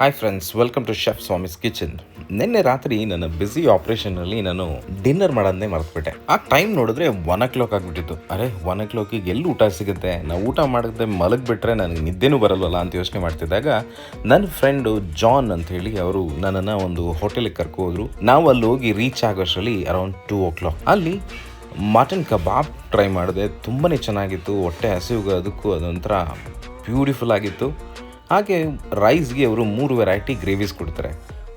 Hi friends welcome to chef Swami's kitchen ನಿನ್ನೆ ರಾತ್ರಿ ನನ್ನ ಬ್ಯುಸಿ ಆಪ್ರೇಷನಲ್ಲಿ ನಾನು ಡಿನ್ನರ್ ಮಾಡೋದನ್ನೇ ಮರೆತುಬಿಟ್ಟೆ. ಆ ಟೈಮ್ ನೋಡಿದ್ರೆ ಒನ್ ಓ ಕ್ಲಾಕ್ ಆಗಿಬಿಟ್ಟಿತ್ತು. ಅರೆ ಒನ್ ಓ ಕ್ಲಾಕಿಗೆ ಎಲ್ಲಿ ಊಟ ಸಿಗುತ್ತೆ? ನಾವು ಊಟ ಮಾಡಿದ್ರೆ ಮಲಗಿಬಿಟ್ರೆ ನನಗೆ ನಿದ್ದೆನೂ ಬರಲ್ವಲ್ಲ ಅಂತ ಯೋಚನೆ ಮಾಡ್ತಿದ್ದಾಗ ನನ್ನ ಫ್ರೆಂಡು ಜಾನ್ ಅಂತ ಹೇಳಿ ಅವರು ನನ್ನನ್ನು ಒಂದು ಹೋಟೆಲಿಗೆ ಕರ್ಕೊ ಹೋದ್ರು. ನಾವು ಅಲ್ಲಿ ಹೋಗಿ ರೀಚ್ ಆಗೋಷ್ಟರಲ್ಲಿ ಅರೌಂಡ್ ಟೂ ಓ ಕ್ಲಾಕ್ ಅಲ್ಲಿ ಮಟನ್ ಕಬಾಬ್ ಟ್ರೈ ಮಾಡಿದೆ. ತುಂಬಾ ಚೆನ್ನಾಗಿತ್ತು. ಹೊಟ್ಟೆ ಹಸಿವಿಗೆ ಅದಕ್ಕೂ ಅದೊಂಥರ ಬ್ಯೂಟಿಫುಲ್ ಆಗಿತ್ತು. ಹಾಗೆ ರೈಸ್ಗೆ ಅವರು ಮೂರು ವೆರೈಟಿ ಗ್ರೇವೀಸ್ ಕೊಡ್ತಾರೆ.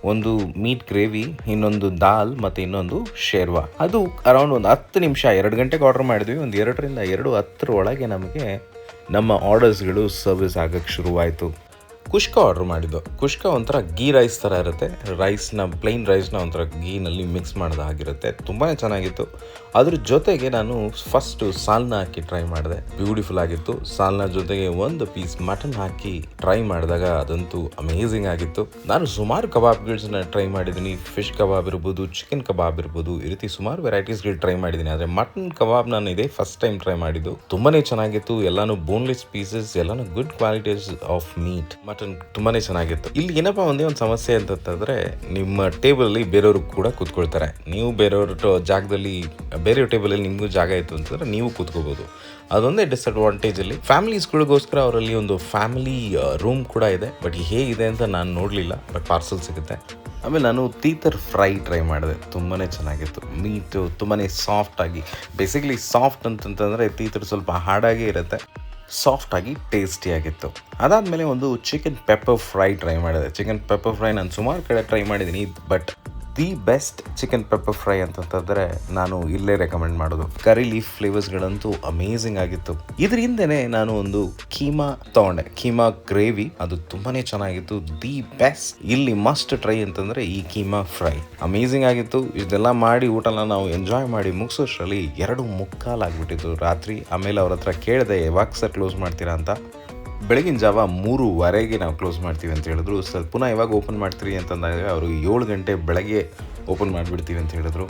ಒಂದು ಮೀಟ್ ಗ್ರೇವಿ ಇನ್ನೊಂದು ದಾಲ್ ಮತ್ತು ಇನ್ನೊಂದು ಶೇರ್ವಾ. ಅದು ಅರೌಂಡ್ ಒಂದು ಹತ್ತು ನಿಮಿಷ, ಎರಡು ಗಂಟೆಗೆ ಆರ್ಡರ್ ಮಾಡಿದ್ವಿ. ಒಂದು ಎರಡರಿಂದ ಎರಡು ಹತ್ತರ ಒಳಗೆ ನಮಗೆ ನಮ್ಮ ಆರ್ಡರ್ಸ್ಗಳು ಸರ್ವಿಸ್ ಆಗೋಕ್ಕೆ ಶುರುವಾಯಿತು. ಕುಷ್ಕ ಆರ್ಡರ್ ಮಾಡಿದ್ದು. ಕುಷ್ಕ ಒಂಥರ ಗೀ ರೈಸ್ ಥರ ಇರುತ್ತೆ. ರೈಸ್ನ ಪ್ಲೈನ್ ರೈಸ್ನ ಒಂಥರ ಗೀನಲ್ಲಿ ಮಿಕ್ಸ್ ಮಾಡಿದಾಗಿರುತ್ತೆ ತುಂಬಾ ಚೆನ್ನಾಗಿತ್ತು. ಅದ್ರ ಜೊತೆಗೆ ನಾನು ಫಸ್ಟು ಸಾಲ್ನ ಹಾಕಿ ಟ್ರೈ ಮಾಡಿದೆ. ಬ್ಯೂಟಿಫುಲ್ ಆಗಿತ್ತು. ಸಾಲ್ನ ಜೊತೆಗೆ ಒಂದು ಪೀಸ್ ಮಟನ್ ಹಾಕಿ ಟ್ರೈ ಮಾಡಿದಾಗ ಅದಂತೂ ಅಮೇಝಿಂಗ್ ಆಗಿತ್ತು. ನಾನು ಸುಮಾರು ಕಬಾಬ್ಗಳನ್ನ ಟ್ರೈ ಮಾಡಿದ್ದೀನಿ. ಫಿಶ್ ಕಬಾಬ್ ಇರ್ಬೋದು ಚಿಕನ್ ಕಬಾಬ್ ಇರ್ಬೋದು, ಈ ರೀತಿ ಸುಮಾರು ವೆರೈಟೀಸ್ಗಳು ಟ್ರೈ ಮಾಡಿದ್ದೀನಿ. ಆದರೆ ಮಟನ್ ಕಬಾಬ್ ನಾನು ಇದೇ ಫಸ್ಟ್ ಟೈಮ್ ಟ್ರೈ ಮಾಡಿದ್ದು. ತುಂಬಾನೇ ಚೆನ್ನಾಗಿತ್ತು. ಎಲ್ಲಾನು ಬೋನ್ಲೆಸ್ ಪೀಸಸ್ ಎಲ್ಲಾನು good qualities of meat mutton ತುಂಬಾನೇ ಚೆನ್ನಾಗಿತ್ತು. ಇಲ್ಲಿ ಏನಪ್ಪ ಒಂದೇ ಒಂದು ಸಮಸ್ಯೆ ಅಂತಂದ್ರೆ ನಿಮ್ಮ ಟೇಬಲಲ್ಲಿ ಬೇರೆಯವರು ಕೂಡ ಕೂತ್ಕೊಳ್ತಾರೆ. ನೀವು ಬೇರೆಯವ್ರ ಜಾಗದಲ್ಲಿ, ಬೇರೆಯವ್ರ ಟೇಬಲಲ್ಲಿ ನಿಮಗೂ ಜಾಗ ಇತ್ತು ಅಂತಂದ್ರೆ ನೀವು ಕೂತ್ಕೋಬೋದು. ಅದೊಂದೇ ಡಿಸ್ಅಡ್ವಾಂಟೇಜ್ ಅಲ್ಲಿ ಫ್ಯಾಮಿಲೀಸ್ಗಳಿಗೋಸ್ಕರ ಅವರಲ್ಲಿ ಒಂದು ಫ್ಯಾಮಿಲಿ ರೂಮ್ ಕೂಡ ಇದೆ. ಬಟ್ ಹೇಗಿದೆ ಅಂತ ನಾನು ನೋಡಲಿಲ್ಲ ಬಟ್ ಪಾರ್ಸಲ್ ಸಿಗುತ್ತೆ. ಆಮೇಲೆ ನಾನು ತೀತರ್ ಫ್ರೈ ಟ್ರೈ ಮಾಡಿದೆ. ತುಂಬಾ ಚೆನ್ನಾಗಿತ್ತು. ಮೀಟು ತುಂಬಾ ಸಾಫ್ಟ್ ಆಗಿ ಬೇಸಿಕ್ಲಿ ಸಾಫ್ಟ್ ಅಂತಂತಂದರೆ ತೀತರ್ ಸ್ವಲ್ಪ ಹಾರ್ಡಾಗೇ ಇರುತ್ತೆ. ಸಾಫ್ಟ್ ಆಗಿ ಟೇಸ್ಟಿಯಾಗಿತ್ತು. ಅದಾದಮೇಲೆ ಒಂದು ಚಿಕನ್ ಪೆಪ್ಪರ್ ಫ್ರೈ ಟ್ರೈ ಮಾಡಿದೆ. ಚಿಕನ್ ಪೆಪ್ಪರ್ ಫ್ರೈ ನಾನು ಸುಮಾರು ಕಡೆ ಟ್ರೈ ಮಾಡಿದ್ದೀನಿ but the best chicken pepper fry ಅಂತಂತಂದ್ರೆ ನಾನು ಇಲ್ಲೇ ರೆಕಮೆಂಡ್ ಮಾಡೋದು. ಕರಿ ಲೀಫ್ ಫ್ಲೇವರ್ಸ್ಗಳಂತೂ ಅಮೇಝಿಂಗ್ ಆಗಿತ್ತು. ಇದ್ರ ಹಿಂದೆನೆ ನಾನು ಒಂದು ಕೀಮಾ ತಗೊಂಡೆ. ಕೀಮಾ ಗ್ರೇವಿ ಅದು ತುಂಬಾನೇ ಚೆನ್ನಾಗಿತ್ತು. ದಿ ಬೆಸ್ಟ್, ಇಲ್ಲಿ ಮಸ್ಟ್ ಟ್ರೈ ಅಂತಂದ್ರೆ ಈ ಕೀಮಾ ಫ್ರೈ. ಅಮೇಝಿಂಗ್ ಆಗಿತ್ತು. ಇದೆಲ್ಲ ಮಾಡಿ ಊಟನ ನಾವು ಎಂಜಾಯ್ ಮಾಡಿ ಮುಗಿಸೋಷ್ಟರಲ್ಲಿ ಎರಡು ಮುಕ್ಕಾಲಾಗ್ಬಿಟ್ಟಿತ್ತು ರಾತ್ರಿ. ಆಮೇಲೆ ಅವ್ರ ಹತ್ರ ಕೇಳಿದೆ ಯಾವಾಗ ಸರ್ ಕ್ಲೋಸ್ ಮಾಡ್ತೀರಾ? ಅಂತ. ಬೆಳಗಿನ ಜಾವ ಮೂರುವರೆಗೆ ನಾವು ಕ್ಲೋಸ್ ಮಾಡ್ತೀವಿ ಅಂತ ಹೇಳಿದ್ರು. ಸರ್, ಪುನಃ ಇವಾಗ ಓಪನ್ ಮಾಡ್ತೀರಿ ಅಂತಂದಾಗ ಅವರು ಏಳು ಗಂಟೆ ಬೆಳಗ್ಗೆ ಓಪನ್ ಮಾಡಿಬಿಡ್ತೀವಿ ಅಂತ ಹೇಳಿದ್ರು.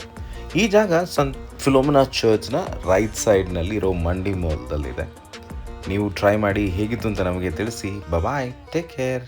ಈ ಜಾಗ ಸನ್ ಫಿಲೋಮಿನಾ ಚರ್ಚ್ನ ರೈಟ್ ಸೈಡ್ನಲ್ಲಿ ಇರೋ ಮಂಡಿ ಮಾಲ್ದಲ್ಲಿದೆ ನೀವು ಟ್ರೈ ಮಾಡಿ ಹೇಗಿತ್ತು ಅಂತ ನಮಗೆ ತಿಳಿಸಿ. Bye take care